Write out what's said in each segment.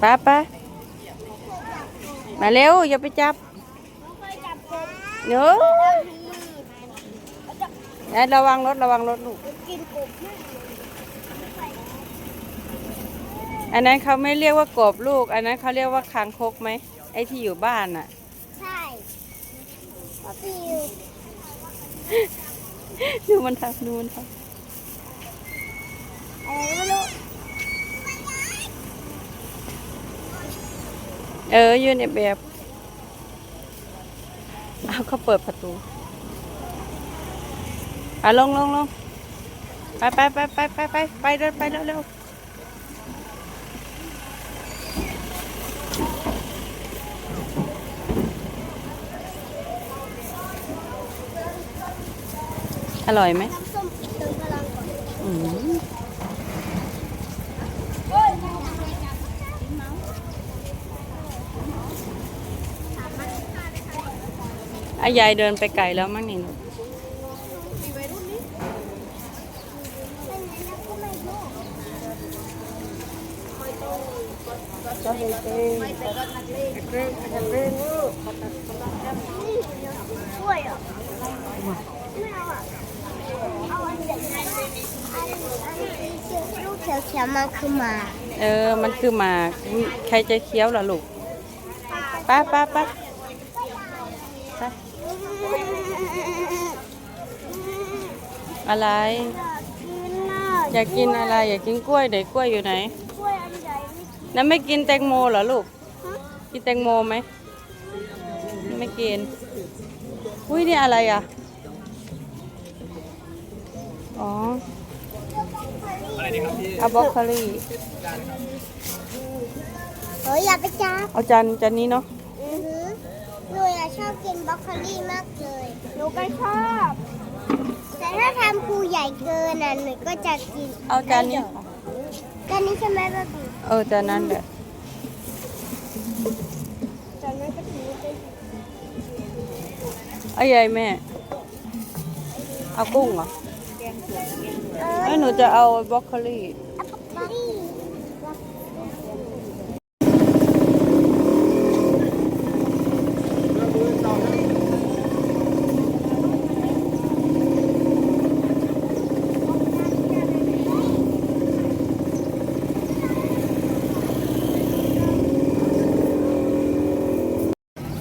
ไป้าป้ามาเร็ว อย่าไปจับเนื้อะระวังรถ ระวังรถลูกกินกบอันนั้นเขาไม่เรียกว่ากบลูก อันนั้นเขาเรียกว่าคางคกไหม ไอ้ที่อยู่บ้านน่ะ ใช่ปะปิวดูมันทำดูมันทอะไรไม่รู้ เออ ยืนในแบบ เอาเขาเปิดประตูอะลงลงลงไปไปไปไปไปไปไปเร็วไปเร็วเร็วอร่อยไหมอืม เฮ้ย อา ยายเดินไปไกลแล้วมั้งนี่หนูช่วยอะไม่เออะเอาอันใหญ่อันอันนี้เขียวลูกเขียวยวมันคือหมาเออ มันคือหมาก ใครจะเคี้ยวล่ะลูกไปไปไปไป อะไรอยากกินน่ะอยากกินอะไร อยากกินกล้วยเด็กกล้วยอยู่ไหนกล้วยอันใหญ่นี่แล้วไม่กินแตงโมเหรอลูกฮะกินแตงโมไหม ไม่กิน อุ้ยนี่อะไรอะ อ๋ออะบล็อกคอรี่เฮ้ยอย่าไปจับเอาจานจานนี้เนาะอือ หือหนูอะชอบกินบรอกโคลีมากเลย หนูก็ชอบ แต่ถ้าทำภูใหญ่เกินอะหนูก็จะกินเอาจานนี้ จานนี้ใช่ไหมบ๊บีเออจานนั้นแหละจานนั้นก็ถือว่าเป็นเอาใหญ่แม่ เอากุ้งเหรอเอเอ้อยหนูจะเอาบล็อกโคลี่บรอกโคลี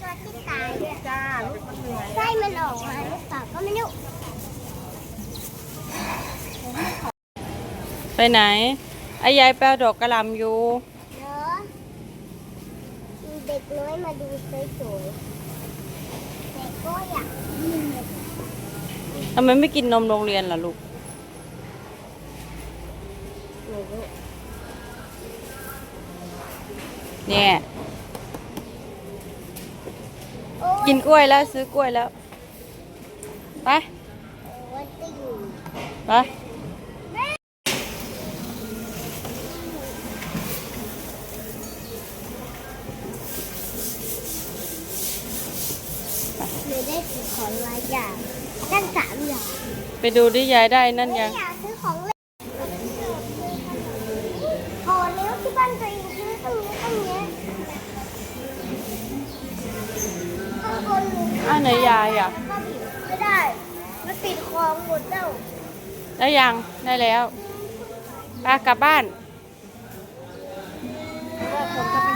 ตัวที่ตายด้วยจ้าไส้มันออกมาหรือเปล่าก็ไม่รู้ไปไหน ไอ้ยายแปลดอกกระหลำอยู่ เนาะมีเด็กน้อยมาดูสวยๆแต่ก็อยากกินทำไมไม่กินนมโรงเรียนล่ะลูกเนี่ยโอ้ย กินกล้วยแล้วซื้อกล้วยแล้ว ไปวันติ่งไปหนูได้ถือของหลายอย่างตั้งสามอย่าง ไปดูดิยายได้นั่นยัง อยากซื้อของเล่นพอแล้วที่บ้านตัวเองซื้อตั้งเยอะตั้งแยะข้างบนหนู อ้าวไหนยายอะก็บิดไม่ได้ มันติดคอหมดแล้วได้ยังได้แล้วไปกลับบ้านว่าผมจะไป